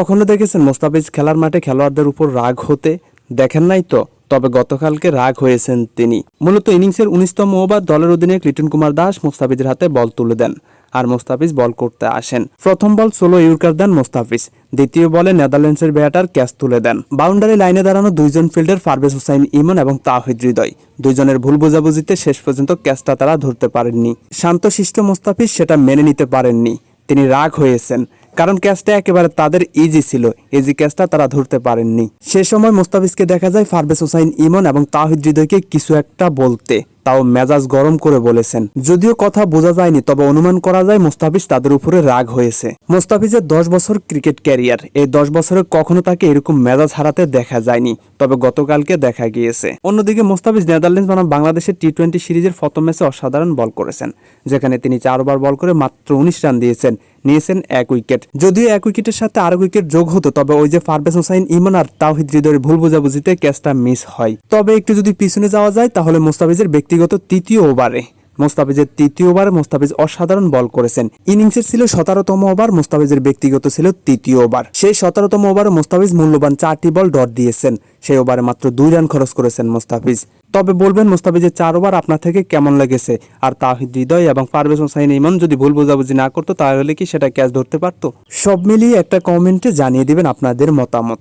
কখনো দেখেছেন মোস্তাফিজ খেলার মাঠে খেলোয়াড়দের উপর রাগ হতে? দেখেন নাই তো, তবে গতকালকে রাগ হয়েছেন তিনি। মূলত ইনিংসের উনিশতম ওভার দলের অধিনায়ক লিটন কুমার দাস মোস্তাফিজের হাতে বল তুলে দেন আর মোস্তাফিজ বল করতে আসেন। প্রথম বল সোলো ইউর্কার দেন মোস্তাফিজ, দ্বিতীয় বলে নেদারল্যান্ডসের ব্যাটার ক্যাচ তুলে দেন। বাউন্ডারি লাইনে দাঁড়ানো দুইজন ফিল্ডার ফারবেজ হুসাইন, ইমন এবং তাহিদ হৃদয়, দুইজনের ভুল বোঝাবুঝিতে শেষ পর্যন্ত ক্যাচটা তারা ধরতে পারেননি। শান্তশিষ্ট মোস্তাফিজ সেটা মেনে নিতে পারেননি। তিনি রাগ হয়েছেন। কারণ ক্যাচটা একেবারে তাদের ইজি ছিল। ইজি ক্যাচটা তারা ধরতে পারেননি। সে সময় মোস্তাফিজকে দেখা যায় ফারবেস হোসাইন ইমন এবং তাহিদ হৃদয়কে কিছু একটা বলতে। তাও মেজাজ গরম করে বলেছেন। যদিও কথা বোঝা যায়নি, তবে অনুমান করা যায় মোস্তাফিজ তাদের উপরে রাগ হয়েছে। মোস্তাফিজের দশ বছর ক্রিকেট ক্যারিয়ার, এই দশ বছরে কখনো তাকে এরকম মেজাজ হারাতে দেখা যায়নি, তবে গতকালকে দেখা গিয়েছে। অন্যদিকে মোস্তাফিজ নেদারল্যান্ডস বনাম বাংলাদেশের টি টোয়েন্টি সিরিজের প্রথম ম্যাচে অসাধারণ বল করেছেন, যেখানে তিনি চারবার বল করে মাত্র উনিশ রান দিয়েছেন, নিয়েছেন এক উইকেট। যদিও এক উইকেটের সাথে আরও উইকেট যোগ হতো, তবে ওই যে ফারবেজ হোসাইন ইমন আর তাওহিদ হৃদয়ের ভুল বোঝাবুঝিতে ক্যাচটা মিস হয়। তবে একটু যদি পিছনে যাওয়া যায়, তাহলে মোস্তাফিজের ব্যক্তিগত তৃতীয় ওভারে মোস্তাফিজের তৃতীয় ওভারে মোস্তাফিজ অসাধারণ বল করেছেন। ইনিংসের ছিল সতেরোতম ওভার, মোস্তাফিজের ব্যক্তিগত ছিল তৃতীয় ওভার। সেই সতেরোতম ওভারে মোস্তাফিজ মূল্যবান চারটি বল ডট দিয়েছেন। সেই ওভারে মাত্র দুই রান খরচ করেছেন মোস্তাফিজ। তবে বলবেন, মোস্তাফিজের চার ওভার আপনার থেকে কেমন লেগেছে? আর তাহিদ হৃদয় এবং পারভেজ হোসাইন ইমন যদি ভুল বোঝাবুঝি না করতো, তাহলে কি সেটা ক্যাচ ধরতে পারতো? সব মিলিয়ে একটা কমেন্টে জানিয়ে দিবেন আপনাদের মতামত।